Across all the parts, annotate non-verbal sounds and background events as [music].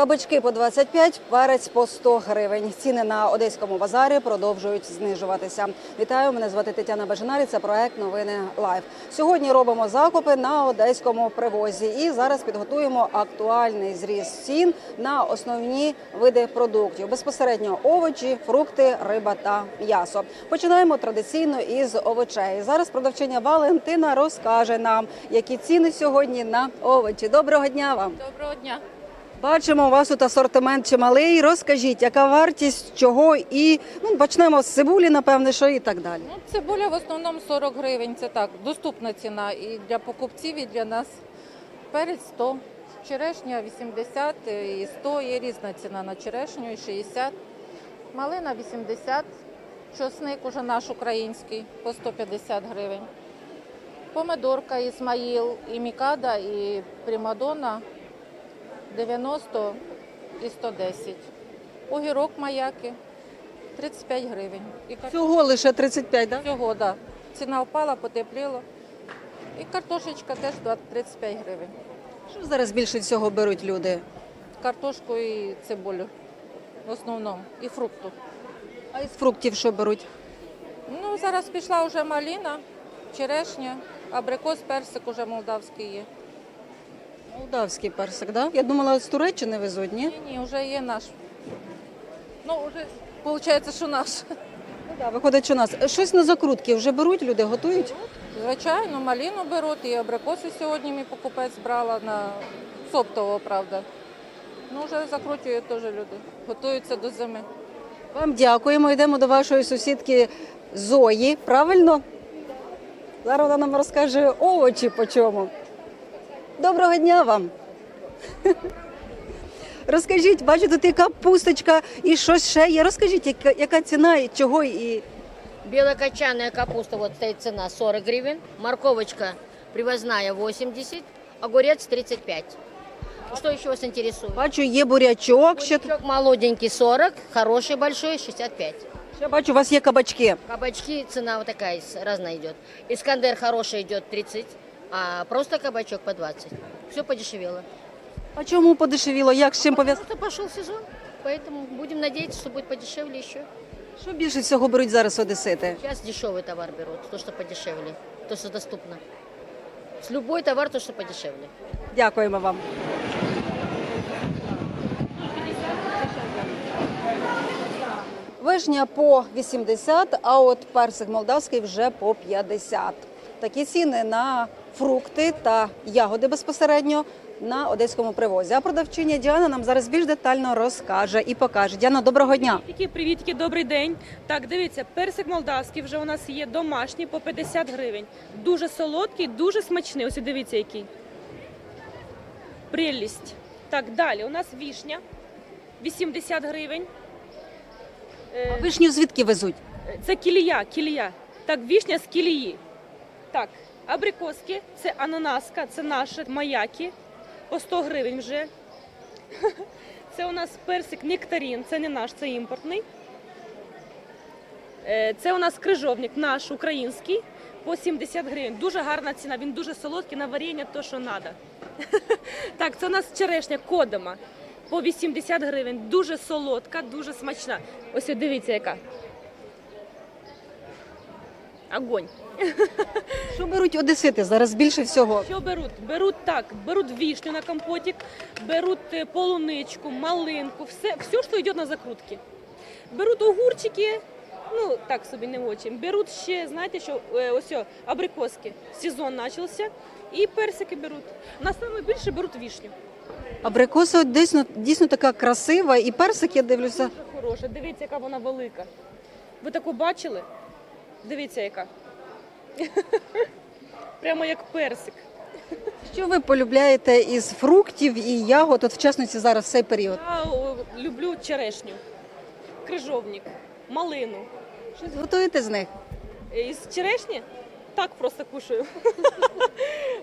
Кабачки по 25, перець по 100 гривень. Ціни на одеському базарі продовжують знижуватися. Вітаю, мене звати Тетяна Бажанарі. Це проект Новини Лайв. Сьогодні робимо закупи на одеському привозі і зараз підготуємо актуальний зріз цін на основні види продуктів. Безпосередньо овочі, фрукти, риба та м'ясо. Починаємо традиційно із овочей. Зараз продавчиня Валентина розкаже нам, які ціни сьогодні на овочі. Доброго дня вам! Доброго дня. Бачимо, у вас тут асортимент чималий. Розкажіть, яка вартість чого і ну почнемо з цибулі, напевне, що і так далі. Ну, цибуля в основному 40 гривень. Це так, доступна ціна і для покупців, і для нас. Перець 100, черешня 80 і 100. Є різна ціна на черешню і 60. Малина 80. Чосник уже наш український по 150 гривень. Помидорка Ісмаїл, і Мікада, і Примадонна 90 і 110. Огірок маяки 35 гривень. І кар- Всього лише 35, да? Всього, да. Ціна впала, потепліло. І картошечка теж 20 35 гривень. Що зараз більше всього беруть люди? Картошку і цибулю в основному, і фрукту. А із фруктів що беруть? Ну, зараз пішла вже маліна, черешня, абрикос, персик уже молдавський є. Молдавський персик, да? Я думала, з Туреччини везуть, ні? Ні, ні, вже є наш. Ну, вже виходить, що наш. Ну, да, виходить, що нас. Щось на закрутки вже беруть, люди готують. Звичайно, маліну беруть, і абрикоси сьогодні мій покупець брала на соптово, правда. Ну, вже закручують теж люди, готуються до зими. Вам дякуємо. Йдемо до вашої сусідки Зої. Правильно? Зараз вона нам розкаже овочі по чому. Доброго дня вам. Розкажіть, бачу, тут і капусточка, і щось ще є. Розкажіть, яка, яка ціна і чого і. Белокочанная капуста, вот стоит цена 40 гривен. Морковочка привозная 80, огурец 35. Что еще вас интересует? Бачу, є бурячок, ще, Бурячок молоденький 40, хороший большой 65. ще бачу, у вас є кабачки. Кабачки цена вот такая с- разная идет. Искандер хороший идет 30, а просто кабачок по 20. Все подешевело. А чому подешевіло? Як з чим пов'язано? Просто пошел сезон, поэтому будем надеяться, что будет подешевле еще. Що більше всього беруть зараз одесити? Сейчас дешевый товар берут, то, что подешевле, то, что доступно. С любой товар, то, что подешевле. Дякуємо вам. Вишня по 80, а от персик молдавський вже по 50. Такі ціни на фрукти та ягоди безпосередньо на одеському привозі. А продавчиня Діана нам зараз більш детально розкаже і покаже. Діана, доброго дня. Привітки, привітки, добрий день. Так, дивіться, персик молдавський вже у нас є домашній по 50 гривень. Дуже солодкий, дуже смачний. Ось дивіться, який. Прелість. Так, далі у нас вішня 80 гривень. Е, Вишню звідки везуть? Це кілія, кілія. Так, вішня з кілії. Так, абрикоски, це ананаска, це наші маяки. По 100 гривень вже. [laughs] Це у нас персик нектарін, це не наш, це імпортний. Е, Це у нас крижовник наш український по 70 гривень. Дуже гарна ціна, він дуже солодкий на варення, то що треба. [laughs] Так, це у нас черешня кодома по 80 гривень. Дуже солодка, дуже смачна. Ось дивіться, яка. Огонь. [laughs] Що беруть одесити зараз більше всього? Що беруть? Беруть так, беруть вишню на компотик, беруть е, полуничку, малинку, все, все, що йде на закрутки. Беруть огурчики, ну так собі не очень. Беруть ще, знаєте, що е, ось о, абрикоски. Сезон почався. І персики беруть. На саме більше беруть вишню. Абрикоса дійсно, дійсно така красива, і персик я дивлюся. Дуже хороша. Дивіться, яка вона велика. Ви таку бачили? Дивіться, яка. [laughs] Прямо як персик. Що ви полюбляєте із фруктів і ягод, от в частності зараз цей період? Я о, люблю черешню, крижовник, малину. Щось готуєте з них? Е, Із черешні так просто кушаю.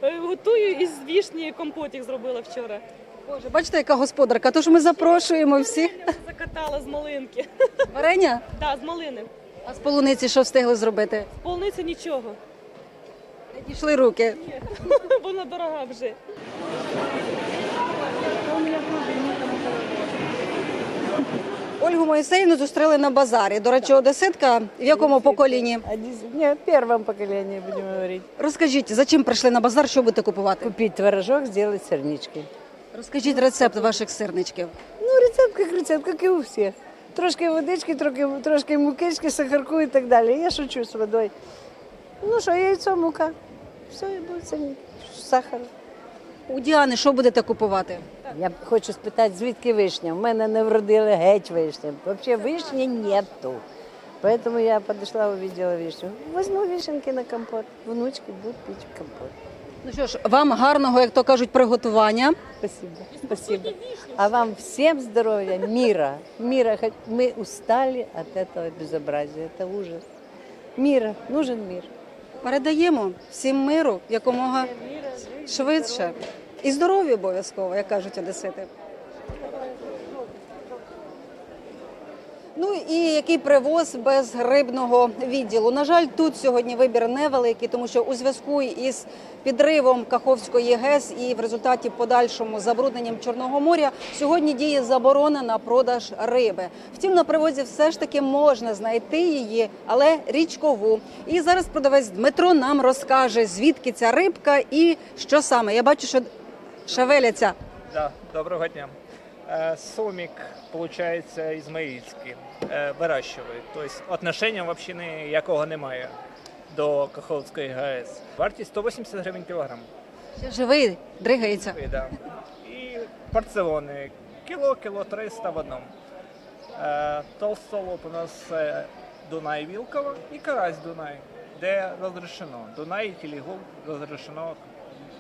[laughs] Готую із вішні компотик зробила вчора. Боже, бачите, яка господарка, тож ми запрошуємо всіх. Закатала з малинки. Варення? [laughs] Да, з малини. А з полуниці що встигли зробити? З полниці нічого. Не дійшли руки. [laughs] Вона дорога вже. Ольгу Моїсеївну зустріли на базарі. До речі, одеситка в якому поколінні? Не, в первом поколении, будем говорить. Розкажіть, за чим прийшли на базар, що будете купувати? Купить творожок, сделать сырнички. Розкажіть рецепт ваших сирничків. Ну, рецепт как рецепт, как и у всех. Трошки водички, трошки, трошки мукички, сахарку и так далее. Я шучу с водой. Ну что, яйцо, мука. Все, и будет сырники. Сахар. У Діани що будете купувати? Я хочу спитати, звідки вишня? В мене не вродили геть вишня. Взагалі вишні нету. Поэтому я подошла, увидела вишню. Возьму вишенки на компот. Внучки будут пить компот. Ну що ж, вам гарного, як то кажуть, приготування. Спасибо, спасибо. А вам всем здоровья, мира. Мира. Хоть Мы устали от этого безобразия. Это ужас. Мира. Нужен мир. Передаємо всім миру якомога швидше. І здоров'я обов'язково, як кажуть одесити. Ну і який привоз без рибного відділу. На жаль, тут сьогодні вибір невеликий, тому що у зв'язку із підривом Каховської ГЕС і в результаті подальшому забрудненням Чорного моря сьогодні діє заборона на продаж риби. Втім, на привозі все ж таки можна знайти її, але річкову. І зараз продавець Дмитро нам розкаже, звідки ця рибка і що саме. Я бачу, що шевеляться. Да, доброго дня. Э, Сомик, получается, Ізмаїльський э, вирощують. Тобто отношення вообще ніякого немає до Каховської ГАЕС. Вартість 180 гривень кілограм. Ще живий, дригається. І, да. І порціони кіло, кіло 300 в одному. Е, Толстолоб у нас е, Дунай Вілкова і Карась Дунай, де розрешено. Дунай і Тілігул розрешено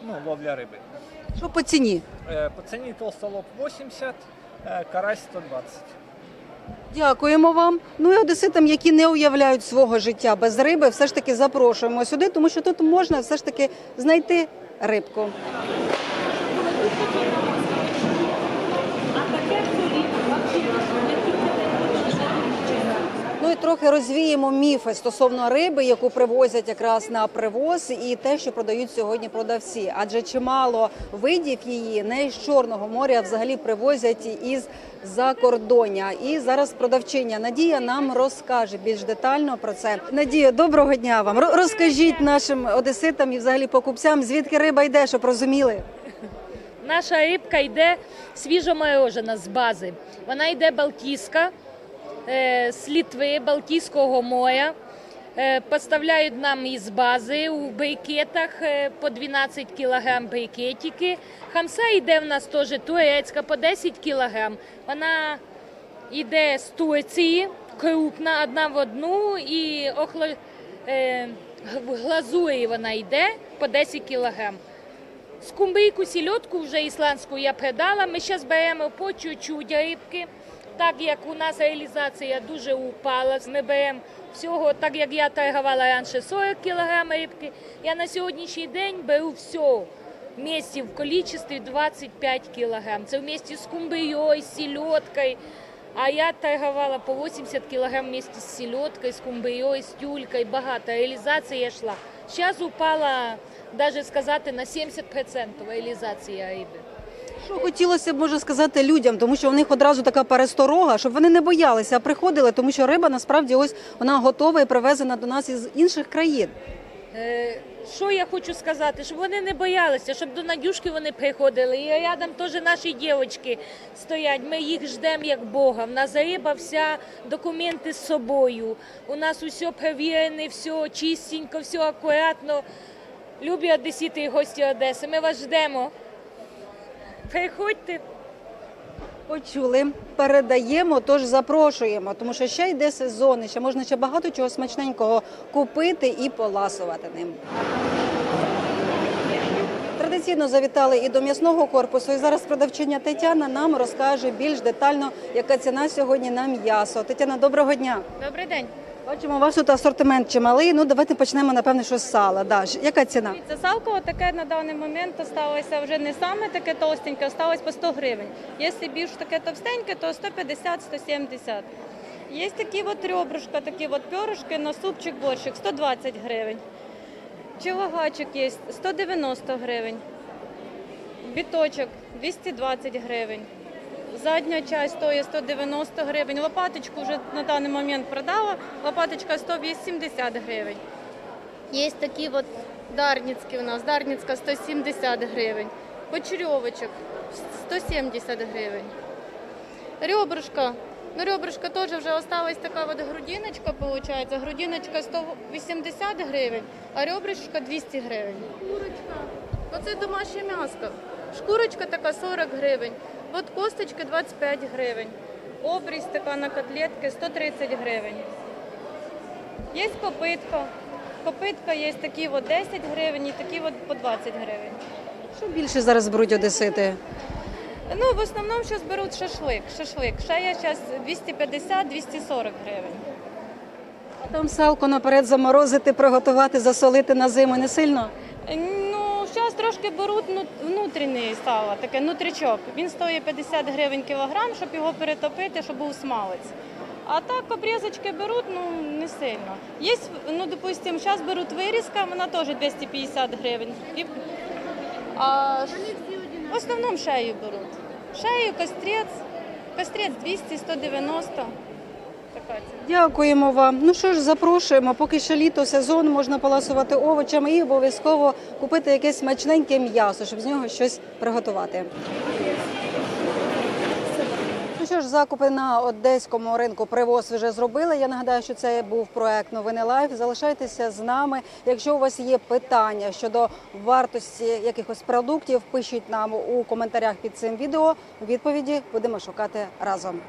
ну, ловля риби. Що по ціні? Е, По ціні толстолоб 80, е, карась 120. Дякуємо вам. Ну і одеситам, які не уявляють свого життя без риби, все ж таки запрошуємо сюди, тому що тут можна все ж таки знайти рибку. Ну і трохи розвіємо міфи стосовно риби, яку привозять якраз на привоз, і те, що продають сьогодні продавці. Адже чимало видів її не із Чорного моря, а взагалі привозять із закордоння. І зараз продавчиня Надія нам розкаже більш детально про це. Надія, доброго дня вам. Розкажіть нашим одеситам і взагалі покупцям, звідки риба йде, щоб розуміли. Наша рибка йде свіжоморожена з бази. Вона йде балтійська, з Літви, Балтійського моря. Е, Поставляють нам із бази у брикетах е, по 12 кг брикетики. Хамса йде в нас теж турецька по 10 кг. Вона йде з Турції, крупна, одна в одну, і охло... е, в глазурі вона йде по 10 кг. Скумбрійку, сільотку вже ісландську я придала. Ми зараз беремо по чуть-чуть рибки. Так як у нас реалізація дуже упала, ми беремо всього, так як я торгувала раніше 40 кг рибки, я на сьогоднішній день беру все вместе в количестві 25 кг. Це вместе з кумбрією, з сільоткою. А я торгувала по 80 кг вместе з сільоткою, з кумбрією, з тюлькою. Багато реалізація йшла. Зараз упала, навіть сказати, на 70% реалізація риби. Що хотілося б може сказати людям, тому що в них одразу така пересторога, щоб вони не боялися, а приходили, тому що риба насправді ось вона готова і привезена до нас із інших країн. Е, Що я хочу сказати? Щоб вони не боялися, щоб до Надюшки вони приходили. І рядом теж наші дівчатки стоять. Ми їх ждемо як Бога. В нас риба вся документи з собою. У нас усе перевірене, все чистенько, все акуратно. Любі одесіти і гості Одеси. Ми вас ждемо. Приходьте. Почули, передаємо, тож запрошуємо, тому що ще йде сезон, і ще можна ще багато чого смачненького купити і поласувати ним. Традиційно завітали і до м'ясного корпусу. І зараз продавчиня Тетяна нам розкаже більш детально, яка ціна сьогодні на м'ясо. Тетяна, доброго дня. Добрий день. Бачимо, у вас тут асортимент чималий. Ну давайте почнемо напевне, що з сала. Да. Яка ціна? Це салко таке на даний момент осталося вже не саме таке толстеньке, осталось по 100 гривень. Якщо більш таке товстеньке, то 150-170. Є такі от ребрышка, такі от перышки на супчик борщик 120 гривень. Чилагачик є 190 гривень. Біточок 220 гривень Задня часть стоїть 190 гривень. Лопаточку вже на даний момент продала. Лопаточка 180 гривень. Є такі от дарницькі у нас. Дарницька 170 гривень. Почерьовочок 170 гривень. Ребрышко. Ну, ребрышко теж вже осталась така от грудиночка, виходить. Грудиночка 180 гривень, а ребрышко 200 гривень. Шкурочка. Оце домашнє м'яско. Шкурочка така 40 гривень. От косточки 25 гривень. Обрізь така на котлетки 130 гривень. Є копитка. Копитка є такі от 10 гривень і такі от по 20 гривень. Що більше зараз беруть одесити? Ну, в основному зараз беруть шашлик. Шашлик. Шея зараз 250-240 гривень. А там салко наперед заморозити, приготувати, засолити на зиму не сильно? Трошки беруть ну, внутрішнє сало, таке нутричок. Він стоїть 50 гривень кілограм, щоб його перетопити, щоб був смалець. А так обрізочки беруть, ну не сильно. Є, ну, допустим, зараз беруть вирізка, вона теж 250 гривень. А в основному шею беруть. Шею, кострець, кострець 200, 190. Дякуємо вам. Ну що ж, запрошуємо. Поки ще літо, сезон, можна поласувати овочами і обов'язково купити якесь смачненьке м'ясо, щоб з нього щось приготувати. Ну що ж, закупи на одеському ринку привоз вже зробили. Я нагадаю, що це був проект Новини Лайф. Залишайтеся з нами. Якщо у вас є питання щодо вартості якихось продуктів, пишіть нам у коментарях під цим відео. Відповіді будемо шукати разом.